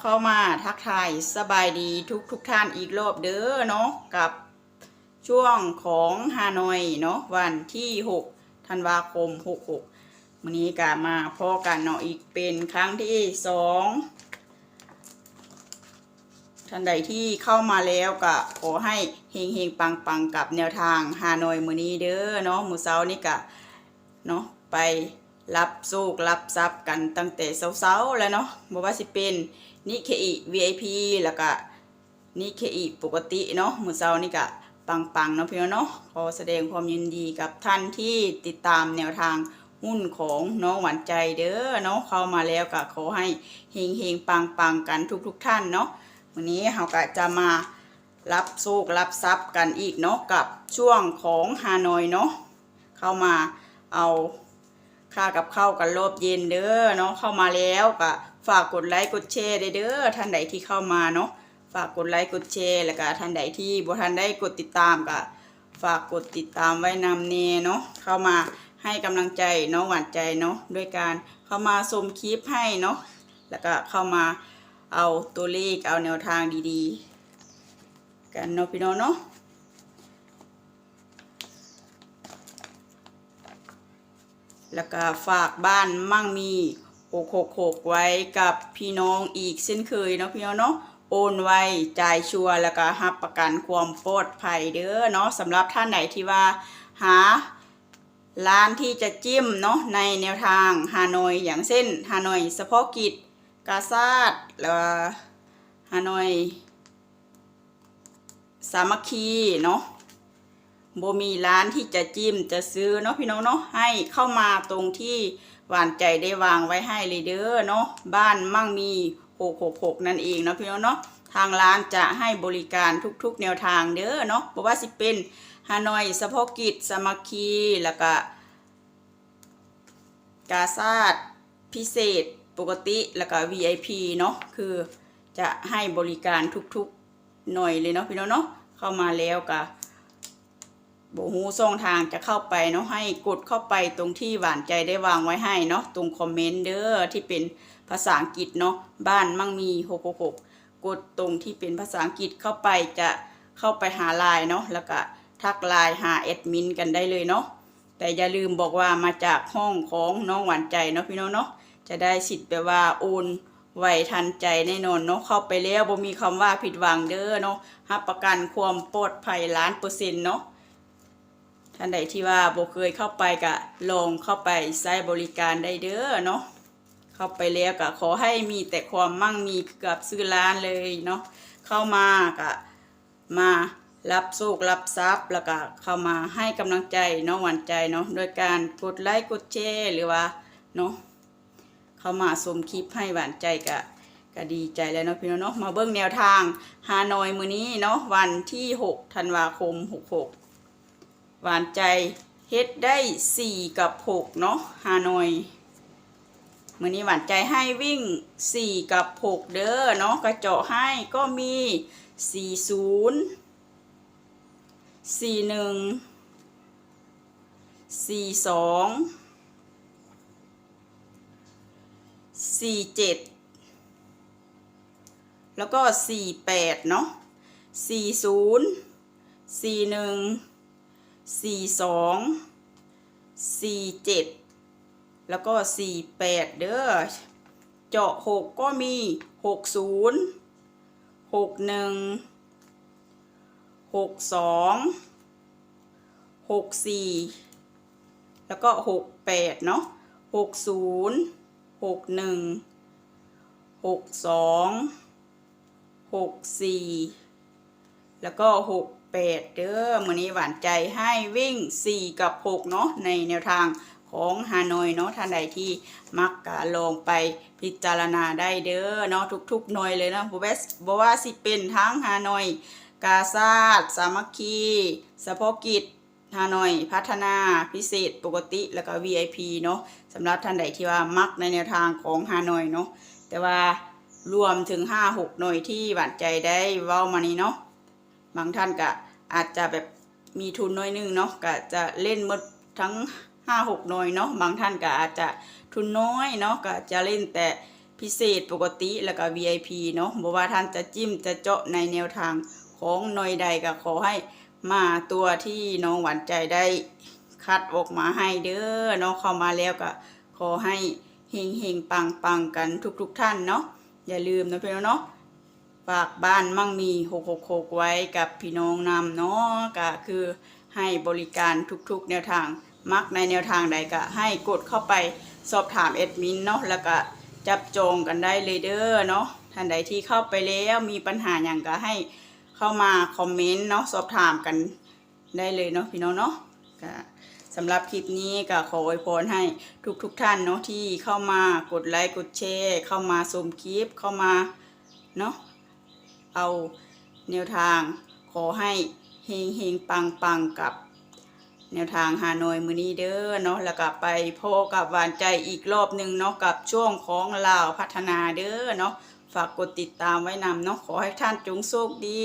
เข้ามาทักทายสบายดีทุกทุกท่านอีกรอบเด้อเนาะกับช่วงของฮานอยเนาะวันที่ 6 ธันวาคม 66มื้อนี้ก็มาพอกันเนาะอีกเป็นครั้งที่สองท่านใดที่เข้ามาแล้วก็ขอให้เฮงเฮงปังปังกับแนวทางฮานอยมือนี้เด้อเนาะมือเช้านี่ก็เนาะไปรับโชครับทรัพย์กันตั้งแต่เช้าๆแล้วเนาะบ่ว่าสิเป็น นิเคอิ VIP แล้วก็นิเคอิปกติเนาะมือเช้านี่ก็ปังๆเนาะพี่น้องเนาะขอแสดงความยินดีกับท่านที่ติดตามแนวทางหุ้นของน้องหวานใจเด้อเนาะเข้ามาแล้วก็ขอให้เฮงๆปังๆกันทุกๆท่านเนาะวันนี้เราก็จะมารับโชครับทรัพย์กันอีกเนาะกับช่วงของฮานอยเนาะเข้ามาเอาค่ากับข้าวกันรอบเย็นเด้อเนาะเข้ามาแล้วก็ ฝากกดไลค์กดแชร์ได้เด้อท่านใดที่เข้ามาเนาะฝากกดไลค์กดแชร์แล้วก็ท่านใดที่บ่ทันได้กดติดตามก็ฝากกดติดตามไว้นำเนเนาะเข้ามาให้กำลังใจเนาะหวานใจเนาะด้วยการเข้ามาชมคลิปให้เนาะแล้วก็เข้ามาเอาตัวเลขเอาแนวทางดีๆ กันเนาะพี่น้องเนาะแล้วก็ฝากบ้านมั่งมี 666ไว้กับพี่น้องอีกเช่นเคยเนาะพี่น้องเนาะโอนไว้จ่ายชัวร์แล้วก็รับประกันความปลอดภัยเด้อเนาะสำหรับท่านไหนที่ว่าหาร้านที่จะจิ้มเนาะในแนวทางฮานอยอย่างเช่นฮานอยเฉพาะกิจกาซาดแล้วฮานอย สามัคคีเนาะโบมีร้านที่จะจิ้มจะซื้อเนาะพี่น้องเนาะให้เข้ามาตรงที่ หวานใจได้วางไว้ให้เลยเด้อเนาะบ้านมั่งมี666 นั่นเองเนาะพี่น้องเนาะทางร้านจะให้บริการทุกๆ แนวทางเด้อเนาะบ่ว่าสิเป็นฮานอยเฉพาะกิจสมัคคีแล้วก็กาซาดพิเศษปกติแล้วก็ VIP เนาะคือจะให้บริการทุกๆหน่อยเลยเนาะพี่น้องเนาะเข้ามาแล้วก็ บูฮูช่องทางจะเข้าไปเนาะให้กดเข้าไปตรงที่หวานใจได้วางไว้ให้เนาะตรงคอมเมนต์เด้อที่เป็นภาษาอังกฤษเนาะบ้านมั่งมี666กกดตรงที่เป็นภาษาอังกฤษเข้าไปจะเข้าไปหาไลน์เนาะแล้วก็ทักไลน์หาแอดมินกันได้เลยเนาะแต่อย่าลืมบอกว่ามาจากห้องของน้องหวานใจเนาะพี่น้องเนาะจะได้สิทธิ์แบบว่าโอนไวทันใจแน่นอนเนาะเข้าไปแล้วบ่มีคำว่าผิดหวังเด้อเนาะรับประกันความปลอดภัยล้านเปอร์เซ็นต์เนาะ ท่านใดที่ว่าโบเคยเข้าไปก็ลองเข้าไปใช้บริการได้เด้อเนาะเข้าไปแล้วก็ขอให้มีแต่ความมั่งมีกับซื้อร้านเลยเนาะเข้ามาก็มารับโชครับทรัพย์แล้วก็เข้ามาให้กำลังใจเนาะหวานใจเนาะโดยการกดไลค์กดแชร์หรือว่าเนาะเข้ามาชมคลิปให้หวานใจก็ก็ดีใจแล้วเนาะพี่น้องเนาะมาเบิ่งแนวทางฮานอยมือนี้เนาะวันที่ 6 ธันวาคม 66 หวานใจเฮ็ดได้สี่กับหกเนาะฮานอยมือนี้หวานใจให้วิ่งสี่กับหกเด้อเนาะกระเจาะให้ก็มีสี่ศูนย์สี่หนึ่งสี่สองสี่เจ็ดแล้วก็สี่แปดเนาะสี่ศูนย์ สี่หนึ่งสี่สองสี่เจ็ดแล้วก็สี่แปดเด้อเจาะหกก็มีหกศูนย์หกหนึ่งหกสองหกสี่แล้วก็หกแปดเนาะหกศูนย์หกหนึ่งหกสองหกสี่แล้วก็หก แปดเด้อมือนี้หวานใจให้วิ่งสี่กับหกเนาะในแนวทางของฮานอยเนาะท่านใดที่มักกะลองไปพิจารณาได้เด้อเนาะทุกๆหน่วยเลยนะบ่แว่าบ่ว่าสิเป็นทั้งฮานอย กาซาดสามัคคีเฉพกิจฮานอยพัฒนาพิเศษปกติแล้วก็ VIP เนาะสำหรับท่านใดที่ว่ามักในแนวทางของฮานอยเนาะแต่ว่ารวมถึง 5-6 หน่วยที่หวานใจได้เว้ามานี้เนาะ บางท่านก็อาจจะแบบมีทุนน้อยหนึงเนาะก็จะเล่นหมดทั้งห้าหกหน่วยเนาะบางท่านก็อาจจะทุนน้อยเนาะก็จะเล่นแต่พิเศษปกติแล้วก็ VIP เนาะบ่ว่าท่านจะจิ้มจะเจาะในแนวทางของหน่อยใดก็ขอให้มาตัวที่น้องหวานใจได้คัดออกมาให้เด้อเนาะเข้ามาแล้วก็ขอให้เฮงเฮงปังปังกันทุกๆท่านเนาะอย่าลืมนะเพี่องเนาะ ฝากบ้านมั่งมี666ไว้กับพี่น้องนำเนาะก็คือให้บริการทุกๆ แนวทาง มักในแนวทางใดก็ให้กดเข้าไปสอบถามแอดมินเนาะแล้วก็จับจองกันได้เลยเด้อเนาะท่านใดที่เข้าไปแล้วมีปัญหาอย่างก็ให้เข้ามาคอมเมนต์เนาะสอบถามกันได้เลยเนาะพี่น้องเนาะก็สำหรับคลิปนี้ก็ขออวยพรให้ทุกๆทท่านเนาะที่เข้ามากดไลค์กดแชร์เข้ามาชมคลิปเข้ามาเนาะ เอาแนวทาง ขอให้เฮงเฮงปังปังกับ แนวทางฮานอยมือนี้เด้อเนาะแล้วก็ไปพบกับหวานใจอีกรอบหนึ่งเนาะกับช่วงของลาวพัฒนาเด้อเนาะฝากกดติดตามไว้นำเนาะขอให้ท่านจงโชคดี